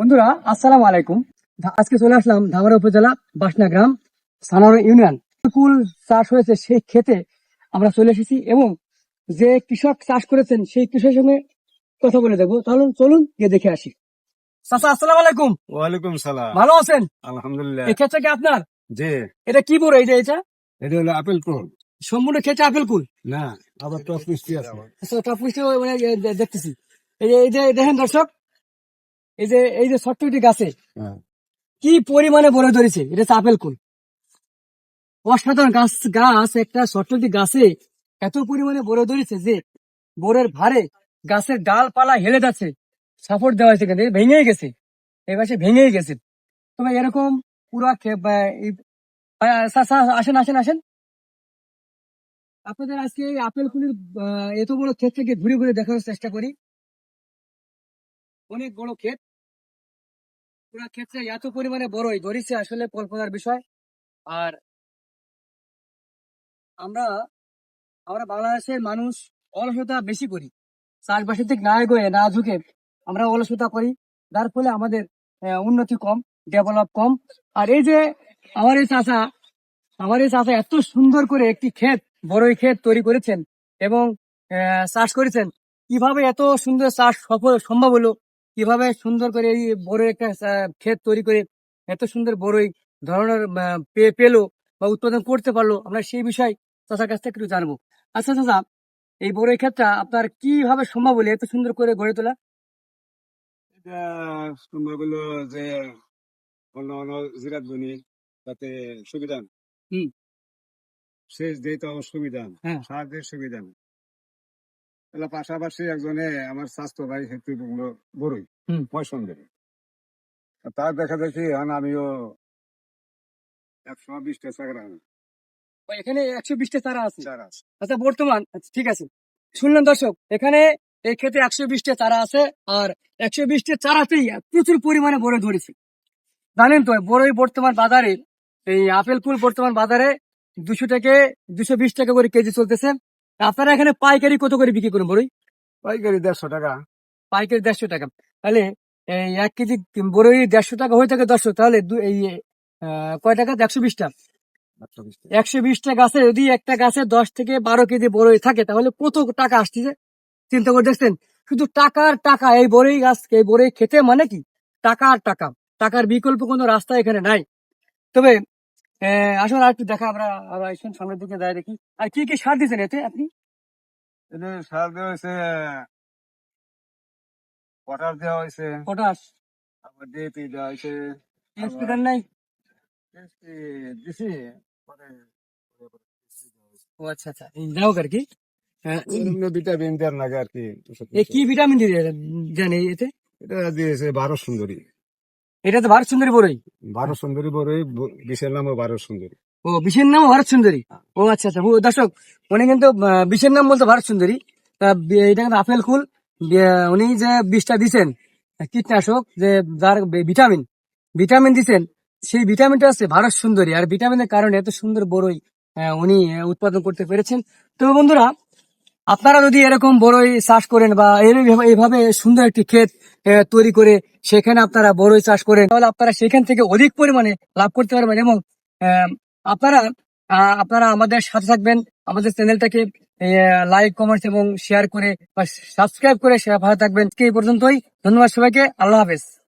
বন্ধুরা আসসালামু আলাইকুম। আজকে চলে আসলাম ধামারা উপজেলা বাসনা গ্রাম সানার ইউনিয়ন। কুল চাষ হয়েছে সেই ক্ষেতে আমরা চলে এসেছি এবং যে কৃষক চাষ করেছেন সেই কৃষকের সঙ্গে কথা বলে দেখব। তাহলে চলুন গিয়ে দেখে আসি। চাচা আসসালামু আলাইকুম। ওয়ালাইকুম সালাম। ভালো আছেন? আলহামদুলিল্লাহ। এই ক্ষেতটা কি আপনার? জি। এটা কি বড় এটা এটা এটা হলো আপেল সম্পূর্ণ ক্ষেতে আপেল কুল? না আবার টপ মিষ্টি আছে। আচ্ছা, টপ মিষ্টি মানে দেখতেছি। এই যে এই যে দেখেন দর্শক এই যে এই যে ছোট্ট একটি গাছে হ্যাঁ। কি পরিমাণে বড় ধরেছে? এটা হচ্ছে আপেল কুল। অসাধারণ গাছ গাছ একটা ছোট্ট একটি গাছে এত পরিমাণে বড় ধরেছে যে বোরের ভারে গাছের ডালপালা হেলে যাচ্ছে সাপোর্ট দেওয়া হয়েছে কিন্তু ভেঙে গেছে। এই পাশে ভেঙে গেছে। তবে এরকম পুরা সা- সা- আসেন আসেন আসেন। আপনাদের আজকে এই আপেল কুলির এত বড় ক্ষেত থেকে ঘুরে ঘুরে দেখার চেষ্টা করি। অনেক বড় ক্ষেত। পুরা ক্ষেত্রে এত পরিমাণে বড়ই, ধরেছে আসলে কল্পনার বিষয়। আর আমরা আমরা বাংলাদেশের মানুষ অলসতা বেশি করি। চাষবাসের দিক না এগোয়ে, না ঝুঁকে আমরা অলসতা করি। যার ফলে আমাদের উন্নতি কম ডেভেলপ কম। আর এই যে আমার এই চাষা, আমার এই চাষা এত সুন্দর করে একটি ক্ষেত, বড়ই ক্ষেত তৈরি করেছেন এবং চাষ করেছেন। কীভাবে এত সুন্দর চাষ সফল, সম্ভব হলো? কীভাবে সুন্দর করে এই বড় একটা ক্ষেত তৈরি করে এত সুন্দর বড়ই ধরনের পেল বা উৎপাদন করতে পারল আমরা সেই বিষয় চাষার কাছ থেকে একটু জানব। আচ্ছা চাষা এই বড়ই ক্ষেতটা আপনার কীভাবে সম্ভব হলে এত সুন্দর করে গড়ে তোলা? এটা হলো যে অন্য অন্য জিরাত বনি তাতে সুবিধা হুম। শেষ দিয়ে তো আমার সুবিধা পাশাপাশি একজনে আমার স্বাস্থ্য ভাই হেতু বড়ই হুম। পয়সন্দের তার দেখা দেখি এখন আমিও একশো বিশটা চাকরা এখানে একশো বিশটা চারা আছে? চারা আছে। আচ্ছা বর্তমান আচ্ছা, ঠিক আছে। শুনলেন দর্শক এখানে এই ক্ষেত্রে একশো বিশটা চারা আছে আর একশো বিশটা চারাতেই প্রচুর পরিমাণে বড় ধরেছে। জানেন তো বড়ই বর্তমান বাজারে এই আপেল ফুল বর্তমান বাজারে দুশো থেকে দুশো বিশ টাকা করে কেজি চলতেছে। আপনারা এখানে পাইকারি কত করে বিক্রি করেন বড়ই পাইকারি দেড়শো টাকা। পাইকারি দেড়শো টাকা। তাহলে এই এক কেজি বড়ই দেড়শো টাকা হয়ে থাকে দশশো। তাহলে এই কয় টাকা? একশো বিশটা একশো বিশ টাকা। একশো বিশটা গাছে যদি একটা গাছে দশ থেকে বারো কেজি বড়ই থাকে তাহলে কত টাকা আসতেছে চিন্তা করে দেখছেন? শুধু টাকার টাকা এই বড়ই গাছ এই বড়ই খেতে মানে কি? টাকার টাকা। টাকার বিকল্প কোনো রাস্তা এখানে নাই। তবে আহ, আসলে আর একটু দেখা আমরা আমরা আসুন সামনের দিকে দাঁড়িয়ে দেখি। আর কি কি সার দিয়েছেন এতে আপনি? এতে সার দেওয়া হয়েছে পটাশ দেওয়া হয়েছে। পটাশ? তারপর ডিএপি দেওয়া হয়েছে টিএসপি দেন নাই? TSP দিছি পরে ও আচ্ছা আচ্ছা যাই হোক আর কি। ভিটামিন লাগে আর কি কি ভিটামিন দিয়ে দেন এতে? এটা দিয়েছে বারো সুন্দরী। এটা তো ভারত সুন্দরী বড়ই। ভারত সুন্দরী বড়ই ব- বিশের নামও ভারত সুন্দরী। ও বিশের নাম ভারত সুন্দরী? ও আচ্ছা আচ্ছা ও দর্শক উনি কিন্তু বিশের নাম বলতে ভারত সুন্দরী। তা এটা কিন্তু আপেল ফুল উনি যে বিষটা দিছেন কীটনাশক যে যার ভিটামিন ভিটামিন দিছেন সেই ভিটামিনটা আছে ভারত সুন্দরী। আর ভিটামিনের কারণে এত সুন্দর বড়ই উনি উৎপাদন করতে পেরেছেন। তবে বন্ধুরা আপনারা যদি এরকম বড়ই চাষ করেন বা এইভাবে সুন্দর একটি ক্ষেত তৈরি করে সেখানে আপনারা বড়ই চাষ করেন, তাহলে আপনারা সেখান থেকে অধিক পরিমাণে লাভ করতে পারবেন এবং আপনারা আপনারা আমাদের সাথে থাকবেন। আমাদের চ্যানেলটাকে লাইক কমেন্টস এবং শেয়ার করে বা সাবস্ক্রাইব করে ভালো থাকবেন। এই পর্যন্তই। ধন্যবাদ সবাইকে। আল্লাহ হাফেজ।